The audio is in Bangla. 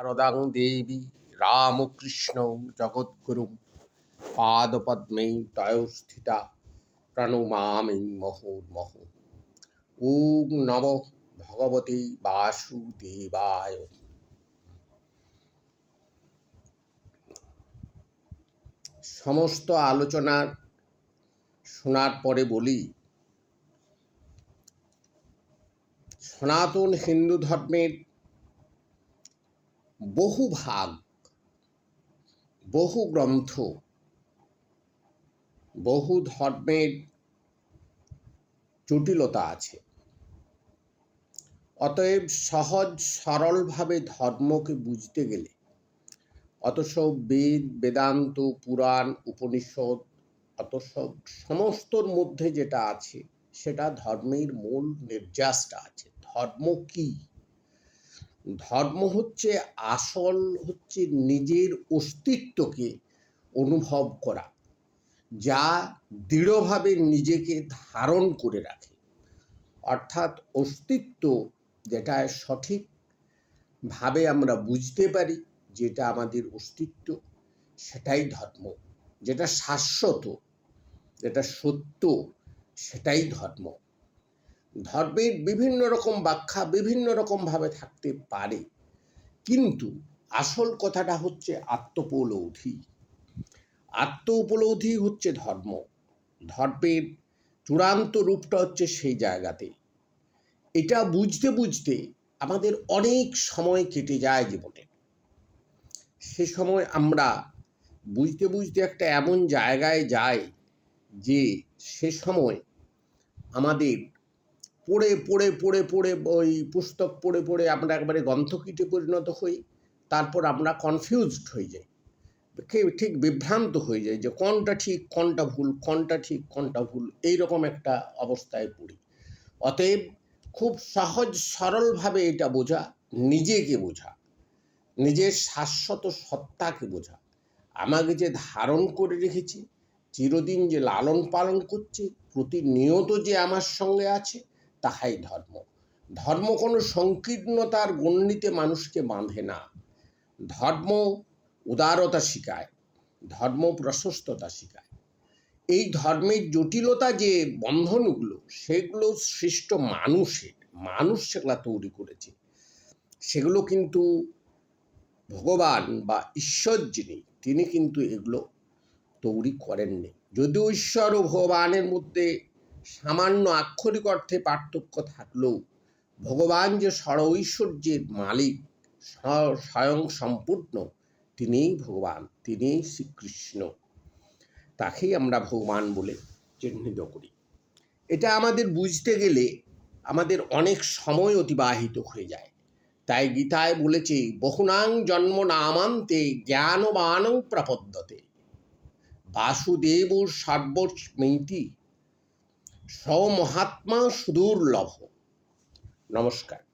শারদাং দেবী রামকৃষ্ণ জগদ্গুরু পাদপদ্মে তয়স্থিতা প্রণমামি মুহুর্মুহ। ওম নম ভগবতে বাসুদেবায়। সমস্ত আলোচনা শোনার পরে বলি, সনাতন হিন্দু ধর্মের বহু ভাগ, বহু গ্রন্থ, বহু ধর্মের জটিলতা আছে। অতএব সহজ, সরলভাবে ধর্মকে বুঝতে গেলে অত সব বেদ, বেদান্ত, পুরাণ, উপনিষদ অত সব সমস্তর মধ্যে যেটা আছে, সেটা ধর্মের মূল নির্যাসটা আছে। ধর্ম কি? ধর্ম হচ্ছে আসল হচ্ছে নিজের অস্তিত্বকে অনুভব করা, যা দৃঢ়ভাবে নিজেকে ধারণ করে রাখে। অর্থাৎ অস্তিত্ব যেটা সঠিকভাবে আমরা বুঝতে পারি যেটা আমাদের অস্তিত্ব, সেটাই ধর্ম। যেটা শাশ্বত, যেটা সত্য, সেটাই ধর্ম। ধর্মের বিভিন্ন রকম ব্যাখ্যা, বিভিন্ন রকমভাবে থাকতে পারে। কিন্তু আসল কথাটা হচ্ছে আত্মোপলব্ধি আত্ম উপলব্ধি হচ্ছে ধর্ম। ধর্মের চূড়ান্ত রূপটা হচ্ছে সেই জায়গাতে। এটা বুঝতে বুঝতে আমাদের অনেক সময় কেটে যায় জীবনে। সে সময় আমরা বুঝতে বুঝতে একটা এমন জায়গায় যাই যে সে সময় আমাদের পড়ে পড়ে পড়ে পড়ে ওই পুস্তক পড়ে পড়ে আমরা একবারে গ্রন্থকীটে পরিণত হই, তারপর আমরা কনফিউজড হয়ে যাই। ঠিক বিভ্রান্ত হয়ে যায় যে কোনটা ঠিক, কোনটা ভুল, কোনটা ঠিক, কোনটা ভুল এই রকম একটা অবস্থায় পড়ি। অতএব খুব সহজ, সরলভাবে এটা বোঝা, নিজেকে বোঝা, নিজের শাশ্বত সত্তাকে বোঝা। আমাকে যে ধারণ করে রেখেছে, চিরদিন যে লালন পালন করছে, প্রতিনিয়ত যে আমার সঙ্গে আছে তাহাই ধর্ম। ধর্ম কোনো সংকীর্ণতার গণ্ডিতে মানুষকে বাঁধে না। ধর্ম উদারতা শিখায়, ধর্ম প্রশস্ততা শিখায়। এই ধর্মের জটিলতা যে বন্ধনগুলো, সেগুলো সৃষ্ট মানুষের মানুষ সেগুলো তৈরি করেছে। সেগুলো কিন্তু ভগবান বা ঈশ্বর যিনি, তিনি কিন্তু এগুলো তৈরি করেননি। যদিও ঈশ্বর ও ভগবানের মধ্যে সামান্য আক্ষরিক অর্থে পার্থক্য থাকলেও ভগবান যে ঐশ্বর্যের মালিক স্বয়ং সম্পূর্ণ, তিনিই ভগবান, তিনিই শ্রীকৃষ্ণ। তাকেই আমরা ভগবান বলে চিহ্নিত করি। এটা আমাদের বুঝতে গেলে আমাদের অনেক সময় অতিবাহিত হয়ে যায়। তাই গীতায় বলেছে, বহুনাং জন্ম নামান্তে জ্ঞানবান প্রপদ্যতে। বাসুদেব সর্বস্মৃতি স্বমহাত্মা সুদূর্লভ। নমস্কার।